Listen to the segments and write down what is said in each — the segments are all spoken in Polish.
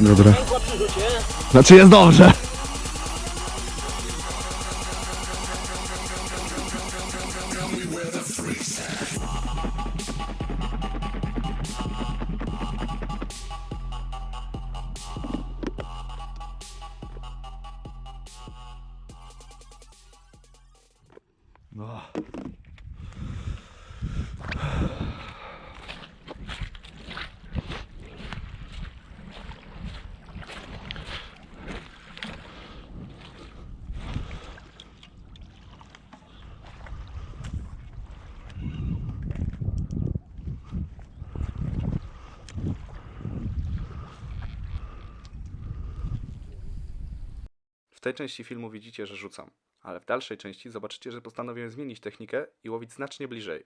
Dobra. Znaczy jest dobrze. No. Tej części filmu widzicie, że rzucam, ale w dalszej części zobaczycie, że postanowiłem zmienić technikę i łowić znacznie bliżej.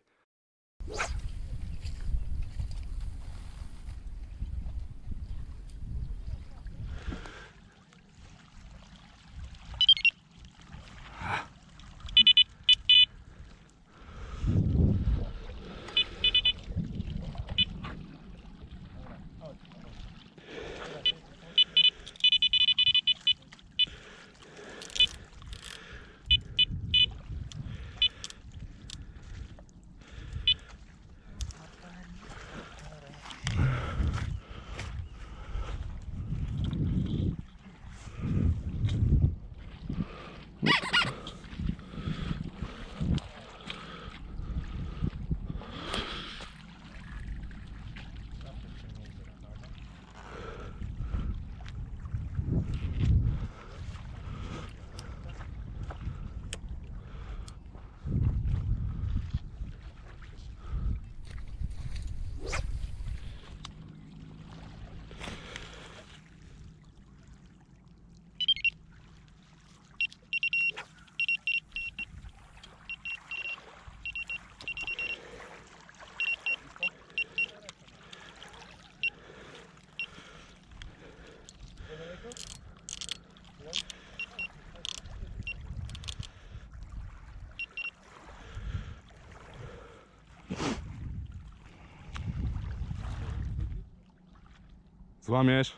Złamiesz.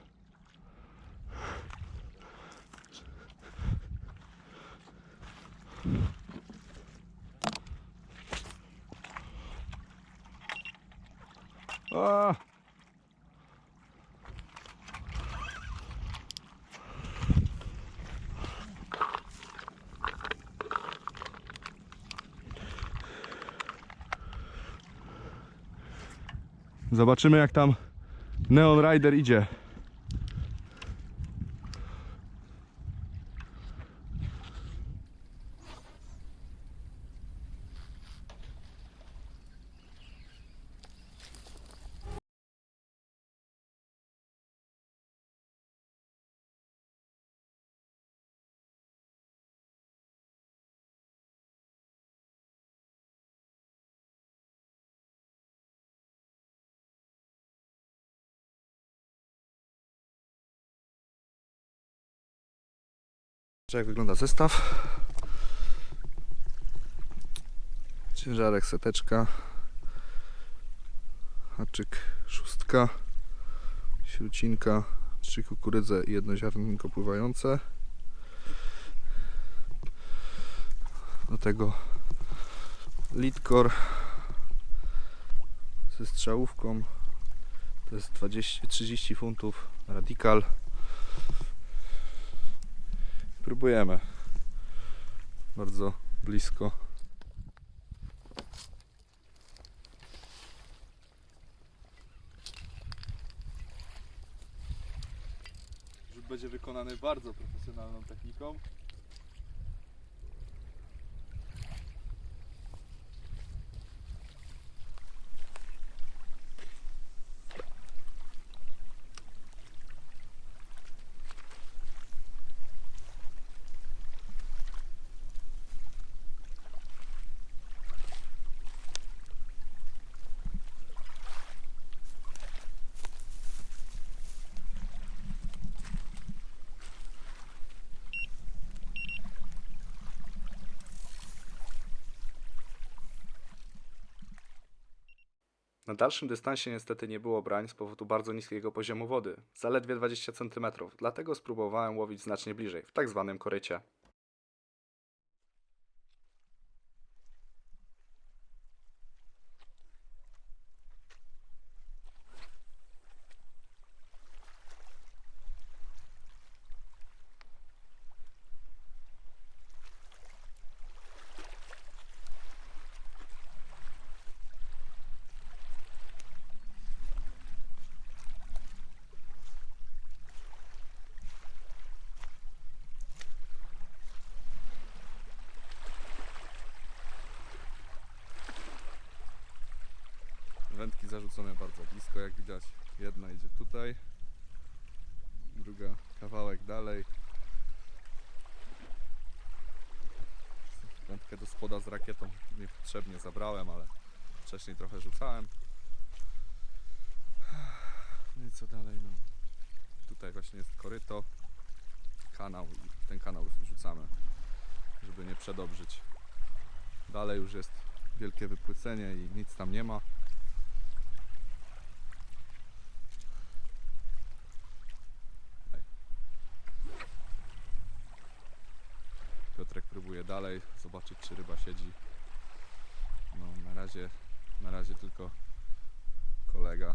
A. Zobaczymy jak tam Neon Rider idzie. Jak wygląda zestaw? Ciężarek seteczka, haczyk szóstka, śrucinka, trzy kukurydze i jedno ziarnko pływające. Do tego litkor ze strzałówką. To jest 20, 30 funtów radikal. Próbujemy. Bardzo blisko. Rzut będzie wykonany bardzo profesjonalną techniką. Na dalszym dystansie niestety nie było brań z powodu bardzo niskiego poziomu wody, zaledwie 20 cm, dlatego spróbowałem łowić znacznie bliżej, w tak zwanym korycie. Wędki zarzucone bardzo blisko, jak widać. Jedna idzie tutaj, druga kawałek dalej. Wędkę do spoda z rakietą niepotrzebnie zabrałem, ale wcześniej trochę rzucałem. No i co dalej? No. Tutaj właśnie jest koryto, kanał i ten kanał rzucamy, żeby nie przedobrzyć. Dalej już jest wielkie wypłycenie i nic tam nie ma. Piotrek próbuje dalej zobaczyć czy ryba siedzi. No na razie, na razie tylko kolega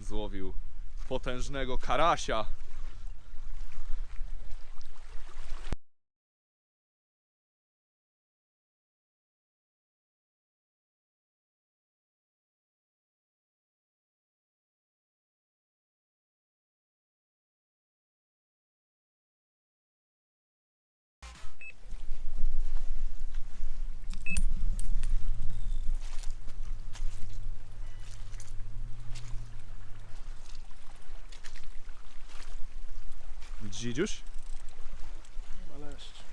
złowił potężnego karasia. Dzidziuś? Ale jeszcze.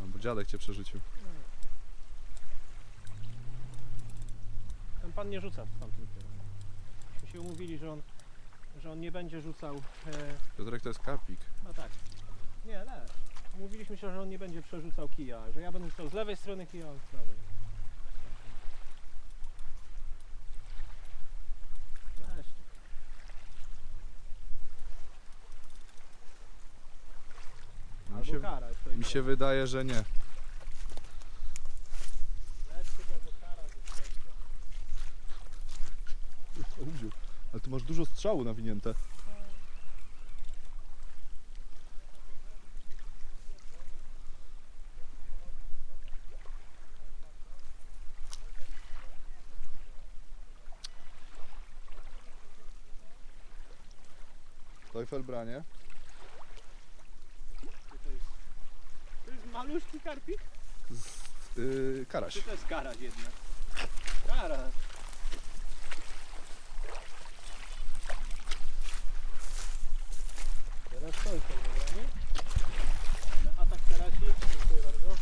Albo dziadek cię przerzucił. Ten pan nie rzuca w tamtym kierunku. Myśmy się umówili, że on, że on nie będzie rzucał. E, Piotrek to jest karpik. no tak. Nie, nie. Umówiliśmy się, że on nie będzie przerzucał kija, że ja będę rzucał z lewej strony kija, a on z prawej. Jeszcze. Mi Albo się, mi się wydaje, że nie. Ale tu masz dużo strzału nawinięte. Teufelbranie. Czy To jest, maluśki karpik? Yy, karaś. Czy to jest kara jedna? Kara. Teraz to jest nie? Mamy atak terasi. Dziękuję bardzo.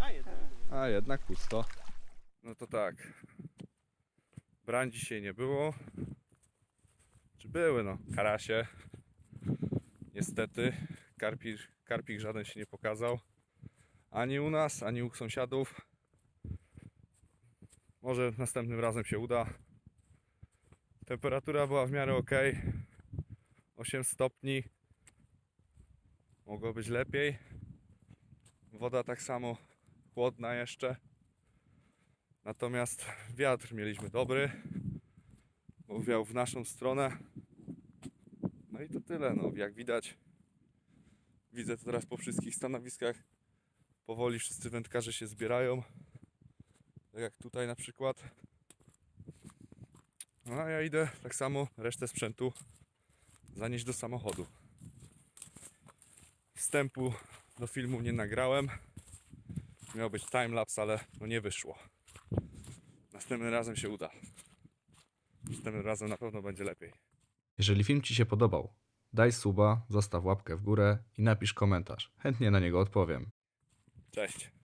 A jednak. A jednak pusto. No to tak. Brań dzisiaj nie było. Czy były no? Karasie. Niestety karpik, karpik żaden się nie pokazał. Ani u nas, ani u sąsiadów. Może następnym razem się uda. Temperatura była w miarę ok. 8 stopni. Mogło być lepiej. Woda tak samo chłodna jeszcze. Natomiast wiatr mieliśmy dobry, bo wiał w naszą stronę. No i to tyle. No, jak widać, widzę to teraz po wszystkich stanowiskach. Powoli wszyscy wędkarze się zbierają. Tak jak tutaj na przykład. No a ja idę tak samo resztę sprzętu zanieść do samochodu. Wstępu do filmu nie nagrałem. Miał być timelapse, ale no nie wyszło. Następnym razem się uda. Następnym razem na pewno będzie lepiej. Jeżeli film Ci się podobał, daj suba, zostaw łapkę w górę i napisz komentarz. Chętnie na niego odpowiem. Cześć.